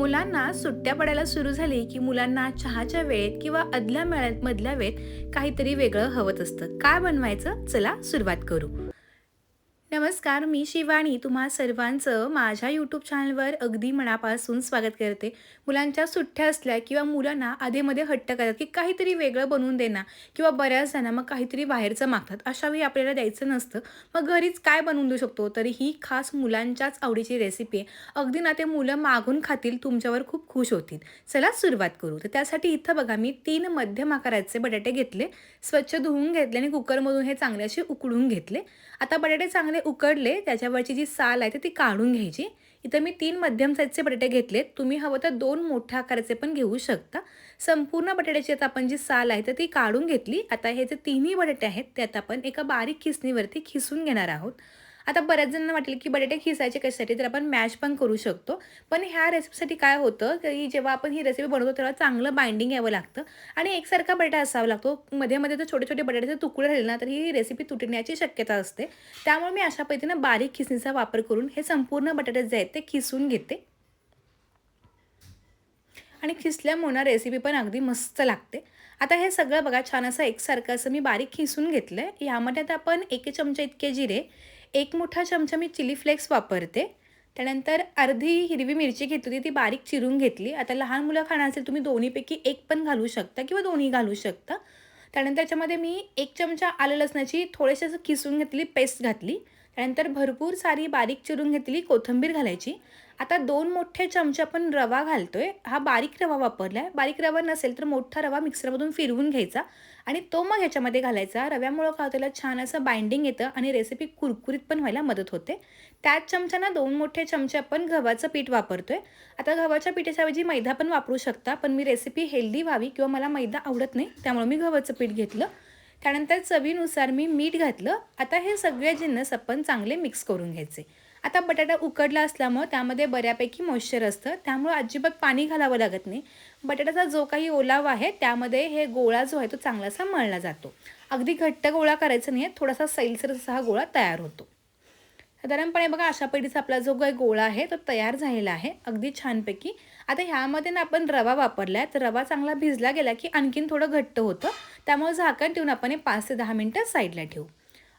मुलांना सुट्ट्या पडायला सुरू झाली की मुलांना चहाच्या वेळेत किंवा अदल्या मेळ्यात मधल्या वेळेत काहीतरी वेगळं हवत असतं. काय बनवायचं? चला सुरुवात करू. नमस्कार मी शिवाणी तुम्हा सर्वांचं माझ्या यूट्यूब चॅनलवर अगदी मनापासून स्वागत करते. मुलांच्या सुट्ट्या असल्या किंवा मुलांना आधीमध्ये हट्ट करतात की काहीतरी वेगळं बनवून देणार किंवा बऱ्याच जणांना मग काहीतरी बाहेरचं मागतात अशावेळी आपल्याला द्यायचं नसतं. मग घरीच काय बनवून देऊ शकतो? तरी ही खास मुलांच्याच आवडीची रेसिपी आहे. अगदी ना ते मुलं मागून खातील तुमच्यावर खूप खुश होतील. चला सुरुवात करू. तर त्यासाठी इथं बघा मी तीन मध्यम आकाराचे बटाटे घेतले. स्वच्छ धुवून घेतले आणि कुकरमधून हे चांगले असे उकडून घेतले. आता बटाटे चांगले उकडले त्याच्यावरची जी साल आहे ती काढून घ्यायची. इथं मी तीन मध्यम साईजचे बटाटे घेतलेत. तुम्ही हवं तर दोन मोठ्या आकाराचे पण घेऊ शकता. संपूर्ण बटाट्याची आता आपण जी साल आहे तर ती काढून घेतली. आता हे जे तिन्ही बटाटे आहेत ते आता आपण एका बारीक खिसणीवरती खिसून घेणार आहोत. आता बऱ्याच जणांना वाटेल की बटाटे खिसायचे कशासाठी तर आपण मॅश पण करू शकतो. पण ह्या रेसिपीसाठी काय होतं की जेव्हा आपण ही रेसिपी बनवतो तेव्हा चांगलं बाइंडिंग यावं लागतं. आणि एकसारखा बटाटा असावा लागतो. मध्ये मध्ये जर छोटे छोटे बटाट्याचे तुकडे राहिले ना तर ही रेसिपी तुटण्याची शक्यता असते. त्यामुळे मी अशा पद्धतीनं बारीक खिसणीचा वापर करून हे संपूर्ण बटाटे जे आहेत ते खिसून घेते. आणि खिसल्यामुळे रेसिपी पण अगदी मस्त लागते. आता हे सगळं बघा छान असं एकसारखं असं मी बारीक खिसून घेतलं आहे यामध्ये आता आपण एक चमचा इतके जिरे एक मोठा चमचा मी चिली फ्लेक्स वापरते. त्यानंतर अर्धी हिरवी मिरची घेतली होती ती बारीक चिरून घेतली. आता लहान मुलं खाणार असेल तुम्ही दोन्हीपैकी एक पण घालू शकता किंवा दोन्ही घालू शकता. त्यानंतर त्याच्यामध्ये मी एक चमचा आलं लसणाची थोडेसे असं किसून घेतली पेस्ट घातली. त्यानंतर भरपूर सारी बारीक चिरून घेतली कोथिंबीर घालायची. आता दोन मोठे चमचे आपण रवा घालतोय. हा बारीक रवा वापरला आहे बारीक रवा नसेल तर मोठा रवा मिक्सरमधून फिरवून घ्यायचा आणि तो मग ह्याच्यामध्ये घालायचा. रव्यामुळं काय त्याला छान असं बाइंडिंग येतं आणि रेसिपी कुरकुरीत पण व्हायला मदत होते. त्याच चमच्यानं दोन मोठे चमचे आपण गव्हाचं पीठ वापरतोय. आता गव्हाच्या पिठाच्याऐवजी मैदा पण वापरू शकता पण मी रेसिपी हेल्दी व्हावी किंवा मला मैदा आवडत नाही त्यामुळे मी गव्हाचं पीठ घेतलं. त्यानंतर चवीनुसार मी मीठ घातलं. आता हे सगळे जिन्नस आपण चांगले मिक्स करून घ्यायचे. आता बटाटा उकडला असल्यामुळं त्यामध्ये बऱ्यापैकी मॉइश्चर असतं. त्यामुळं अजिबात पाणी घालावं लागत नाही. बटाट्याचा जो काही ओलावा आहे त्यामध्ये हे गोळा जो आहे तो चांगलासा मळला जातो. अगदी घट्ट गोळा करायचा नाही आहे थोडासा सैलसर असा हा गोळा तयार होतो. साधारणपणे बघा अशा पैठीचा आपला जो काही गोळा आहे तो तयार झालेला आहे. अगदी छानपैकी. आता ह्यामध्ये ना आपण रवा वापरला आहे तर रवा चांगला भिजला गेला की आणखीन थोडं घट्ट होतं. त्यामुळे झाकण ठेवून आपण पाच ते दहा मिनटं साईडला ठेवू.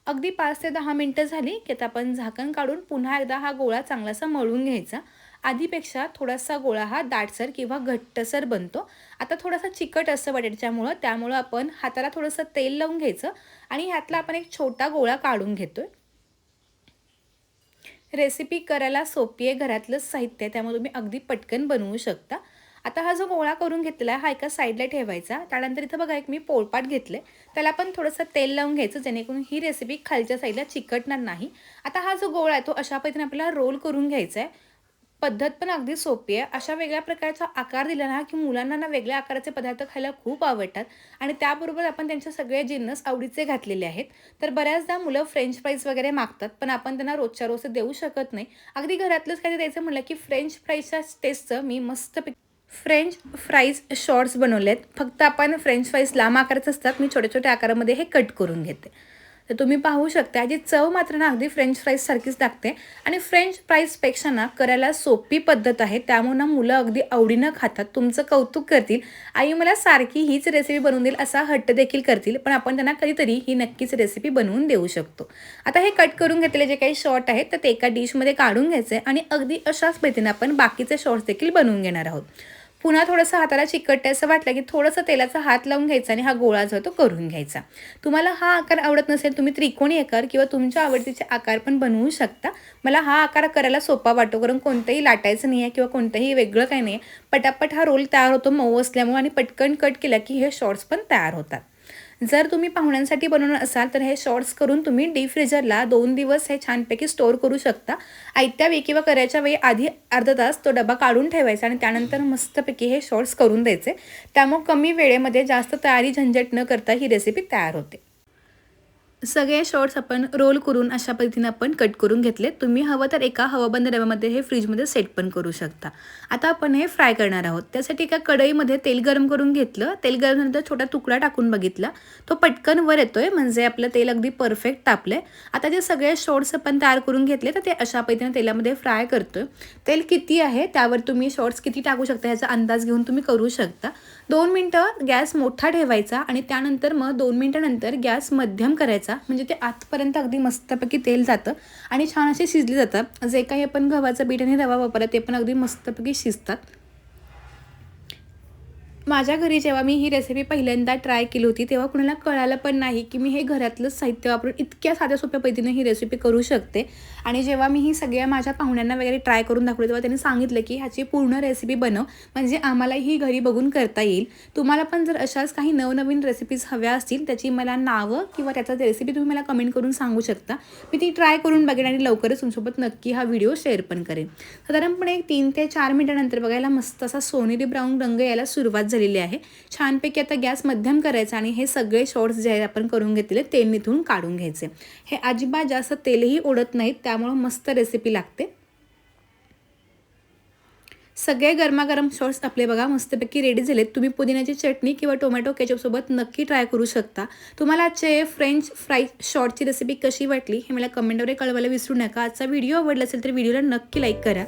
अगदी पाच ते दहा मिनटं झाली की आता आपण झाकण काढून पुन्हा एकदा हा गोळा चांगलासा मळून घ्यायचा. आधीपेक्षा थोडासा गोळा हा दाटसर किंवा घट्टसर बनतो. आता थोडासा चिकट असं बटाट्याच्यामुळं त्यामुळं आपण हाताला थोडंसं तेल लावून घ्यायचं. आणि ह्यातला आपण एक छोटा गोळा काढून घेतोय. रेसिपी करायला सोपी आहे घरातलंच साहित्य आहे त्यामुळे तुम्ही अगदी पटकन बनवू शकता. आता हा जो गोळा करून घेतला आहे हा एका साईडला ठेवायचा. त्यानंतर इथं बघा एक मी पोळपाट घेतलं. त्याला पण थोडंसं तेल लावून घ्यायचं जेणेकरून ही रेसिपी खालच्या साईडला चिकटणार नाही. आता हा जो गोळा आहे तो अशा पद्धतीने आपल्याला रोल करून घ्यायचा आहे. पद्धत पण अगदी सोपी आहे. अशा वेगळ्या प्रकारचा आकार दिला ना की मुलांना ना वेगळ्या आकाराचे पदार्थ खायला खूप आवडतात. आणि त्याबरोबर आपण त्यांचे सगळे जिन्नस आवडीचे घातलेले आहेत. तर बऱ्याचदा मुलं फ्रेंच फ्राईज वगैरे मागतात पण आपण त्यांना रोजच्या रोज देऊ शकत नाही. अगदी घरातलंच काही द्यायचं म्हटलं की फ्रेंच फ्राईजच्या टेस्टचं मी मस्त फ्रेंच फ्राईज शॉर्ट्स बनवले आहेत फक्त आपण फ्रेंच फ्राईज लांब आकाराचे असतात. मी छोट्या छोट्या आकारामध्ये हे कट करून घेते. तर तुम्ही पाहू शकता याची चव मात्र ना अगदी फ्रेंच फ्राईजसारखीच लागते. आणि फ्रेंच फ्राईजपेक्षा ना करायला सोपी पद्धत आहे. त्यामुळे ना मुलं अगदी आवडीनं खातात. तुमचं कौतुक करतील. आई मला सारखी हीच रेसिपी बनवून देईल असा हट्ट देखील करतील. पण आपण त्यांना कधीतरी ही नक्कीच रेसिपी बनवून देऊ शकतो. आता हे कट करून घेतलेले जे काही शॉर्ट आहेत तर ते एका डिशमध्ये काढून घ्यायचे. आणि अगदी अशाच पद्धतीने आपण बाकीचे शॉर्ट्स देखील बनवून घेणार आहोत. पुन्हा थोडंसं हाताला चिकटते असं वाटलं की थोडंसं तेलाचा हात लावून घ्यायचा आणि हा गोळा जो तो करून घ्यायचा. तुम्हाला हा आकार आवडत नसेल तुम्ही त्रिकोणी आकार किंवा तुमच्या आवडतीचे आकार पण बनवू शकता. मला हा आकार करायला सोपा वाटतो कारण कोणतंही लाटायचं नाही आहे किंवा कोणतंही वेगळं काही नाही पटापट हा रोल तयार होतो मऊ असल्यामुळे आणि पटकन कट केला की हे शॉर्ट्स पण तयार होतात. जर तुम्ही पाहुण्यांसाठी बनवणार असाल तर हे शॉर्ट्स करून तुम्ही डीप फ्रीजरला दोन दिवस हे छानपैकी स्टोअर करू शकता. आयत्या वेळी किंवा करायच्या वेळी आधी अर्धा तास तो डबा काढून ठेवायचा आणि त्यानंतर मस्तपैकी हे शॉर्ट्स करून द्यायचे. त्यामुळे कमी वेळेमध्ये जास्त तयारी झंझट न करता ही रेसिपी तयार होते. सगळे शॉर्ट्स आपण रोल करून अशा पद्धतीने आपण कट करून घेतले. तुम्ही हवं तर एका हवाबंद डब्यामध्ये हे फ्रीजमध्ये सेट पण करू शकता. आता आपण हे फ्राय करणार आहोत. त्यासाठी एका कढईमध्ये तेल गरम करून घेतलं. तेल गरम झाल्यानंतर छोटा तुकडा टाकून बघितला. तो पटकन वर येतोय. म्हणजे आपलं तेल अगदी परफेक्ट तापलंय. आता जे सगळे शॉर्ट्स आपण तयार करून घेतले तर ते अशा पद्धतीने तेलामध्ये फ्राय करतोय. तेल किती आहे त्यावर तुम्ही शॉर्ट्स किती टाकू शकता ह्याचा अंदाज घेऊन तुम्ही करू शकता. दोन मिनटं गॅस मोठा ठेवायचा आणि त्यानंतर मग दोन मिनटानंतर गॅस मध्यम करायचा. म्हणजे ते आतपर्यंत अगदी मस्तपैकी तेल जातं आणि छान असे शिजले जातात. जे काही आपण गव्हाचं पीठ आणि रवा वापरला ते पण अगदी मस्तपैकी शिजतात. माझ्या घरी जेव्हा मी ही रेसिपी पहिल्यांदा ट्राय केली होती तेव्हा कुणाला कळालं पण नाही की मी हे घरातलं साहित्य वापरून इतक्या साध्या सोप्या पद्धतीने ही रेसिपी करू शकते. आणि जेव्हा मी ही सगळ्या माझ्या पाहुण्यांना वगैरे ट्राय करून दाखवली तेव्हा त्यांनी सांगितलं की ह्याची पूर्ण रेसिपी बनव म्हणजे आम्हाला ही घरी बघून करता येईल. तुम्हाला पण जर अशाच काही नवनवीन रेसिपीज हव्या असतील त्याची मला नावं किंवा त्याचा रेसिपी तुम्ही मला कमेंट करून सांगू शकता. मी ती ट्राय करून बघेन आणि लवकरच तुमच्यासोबत नक्की हा व्हिडिओ शेअर पण करेन. साधारणपणे एक तीन ते चार मिनिटानंतर बघायला मस्त असा सोनेरी ब्राऊन रंग यायला सुरुवात झालेली आहे. छानपैकी आता गॅस मध्यम करायचा आणि हे सगळे शॉर्ट्स जे आहेत आपण करून घेतलेले तेल मिथून काढून घ्यायचे. हे अजिबात जास्त तेलही ओढत नाहीत त्यामुळं मस्त रेसिपी लागते. सगळे गरमागरम शॉर्ट्स आपले बघा मस्तपैकी रेडी झालेत. तुम्ही पुदिन्याची चटणी किंवा टोमॅटो केचपसोबत नक्की ट्राय करू शकता. तुम्हाला आजच्या फ्रेंच फ्राय शॉर्टची रेसिपी कशी वाटली हे मला कमेंटवर कळवायला विसरू नका. आजचा व्हिडिओ आवडला असेल तर व्हिडिओला नक्की लाईक करा.